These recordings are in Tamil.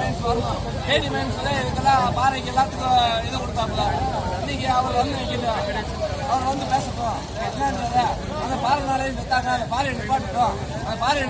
மைன்ஸ் வரணும் ஏடி மைன்ஸ்ல இதுக்கெல்லாம் பாறைக்கு எல்லாத்துக்கும் இது கொடுத்தாப்புல இன்னைக்கு அவர் வந்து வைக்கல அவர் வந்து பேசட்டும் என்னன்றத அந்த பாறை நாளே செத்தாங்க அந்த பாறையை நிப்பாட்டட்டும் அந்த பாறையை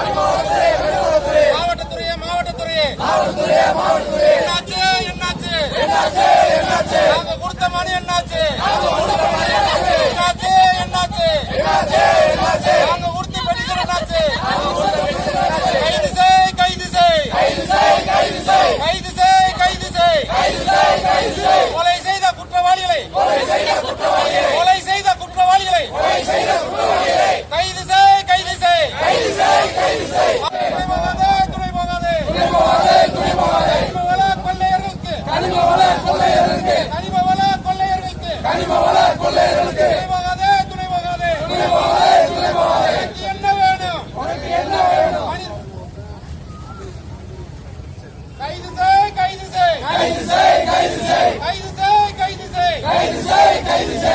பாறையை நிப்பாட்டணும் கனிவளத்துறையே மாவட்டத்துறையே மாவட்டத்துறையே. கனிம வள கொள்ளையர்களுக்கு துணைவாகாதே துணைவாகாதே துணைவாகாதே துணைவாகாதே உனக்கு என்ன வேணும் கைது செய் கைது செய். கைது செய் கைது செய். கைது செய் கைது செய்.